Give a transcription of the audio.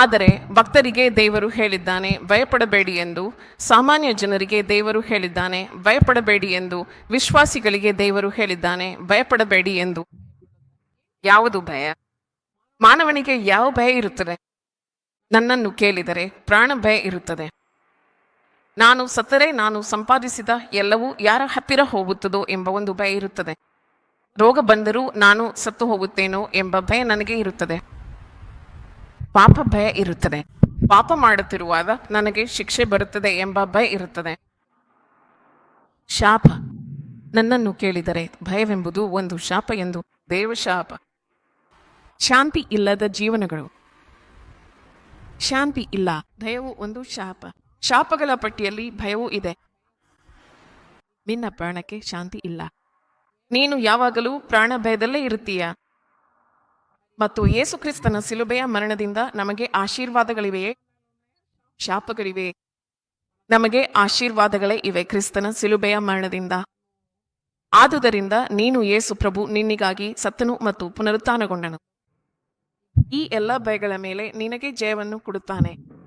ಆದರೆ ಭಕ್ತರಿಗೆ ದೇವರು ಹೇಳಿದ್ದಾನೆ, ಭಯಪಡಬೇಡಿ ಎಂದು ಸಾಮಾನ್ಯ ಜನರಿಗೆ ದೇವರು ಹೇಳಿದ್ದಾನೆ, ಭಯಪಡಬೇಡಿ ಎಂದು ವಿಶ್ವಾಸಿಗಳಿಗೆ ದೇವರು ಹೇಳಿದ್ದಾನೆ, ಭಯಪಡಬೇಡಿ ಎಂದು. ಯಾವುದು ಭಯ? ಮಾನವನಿಗೆ ಯಾವ ಭಯ ಇರುತ್ತದೆ? ನನ್ನನ್ನು ಕೇಳಿದರೆ ಪ್ರಾಣ ಭಯ ಇರುತ್ತದೆ. ನಾನು ಸತ್ತರೆ, ನಾನು ಸಂಪಾದಿಸಿದ ಎಲ್ಲವೂ ಯಾರ ಹತ್ತಿರ ಹೋಗುತ್ತದೋ ಎಂಬ ಒಂದು ಭಯ ಇರುತ್ತದೆ. ರೋಗ ಬಂದರೂ ನಾನು ಸತ್ತು ಹೋಗುತ್ತೇನೋ ಎಂಬ ಭಯ ನನಗೆ ಇರುತ್ತದೆ. ಪಾಪ ಭಯ ಇರುತ್ತದೆ. ಪಾಪ ಮಾಡುತ್ತಿರುವಾಗ ನನಗೆ ಶಿಕ್ಷೆ ಬರುತ್ತದೆ ಎಂಬ ಭಯ ಇರುತ್ತದೆ. ಶಾಪ. ನನ್ನನ್ನು ಕೇಳಿದರೆ ಭಯವೆಂಬುದು ಒಂದು ಶಾಪ ಎಂದು ದೇವಶಾಪ ಶಾಂತಿ ಇಲ್ಲದ ಜೀವನಗಳು. ಶಾಂತಿ ಇಲ್ಲ, ಭಯವು ಒಂದು ಶಾಪ. ಶಾಪಗಳ ಪಟ್ಟಿಯಲ್ಲಿ ಭಯವೂ ಇದೆ. ನಿನ್ನ ಪ್ರಾಣಕ್ಕೆ ಶಾಂತಿ ಇಲ್ಲ. ನೀನು ಯಾವಾಗಲೂ ಪ್ರಾಣ ಭಯದಲ್ಲೇ ಇರುತ್ತೀಯ? ಮತ್ತು ಯೇಸು ಕ್ರಿಸ್ತನ ಸಿಲುಬೆಯ ಮರಣದಿಂದ ನಮಗೆ ಆಶೀರ್ವಾದಗಳಿವೆಯೇ? ಶಾಪಗಳಿವೆ ನಮಗೆ ಆಶೀರ್ವಾದಗಳೇ ಇವೆ ಕ್ರಿಸ್ತನ ಸಿಲುಬೆಯ ಮರಣದಿಂದ. ಆದುದರಿಂದ ನೀನು ಯೇಸು ಪ್ರಭು, ನಿನ್ನಿಗಾಗಿ ಸತ್ತನು ಮತ್ತು ಪುನರುತ್ಥಾನಗೊಂಡನು. ಈ ಎಲ್ಲ ಭಯಗಳ ಮೇಲೆ ನಿನಗೆ ಜಯವನ್ನು ಕೊಡುತ್ತಾನೆ.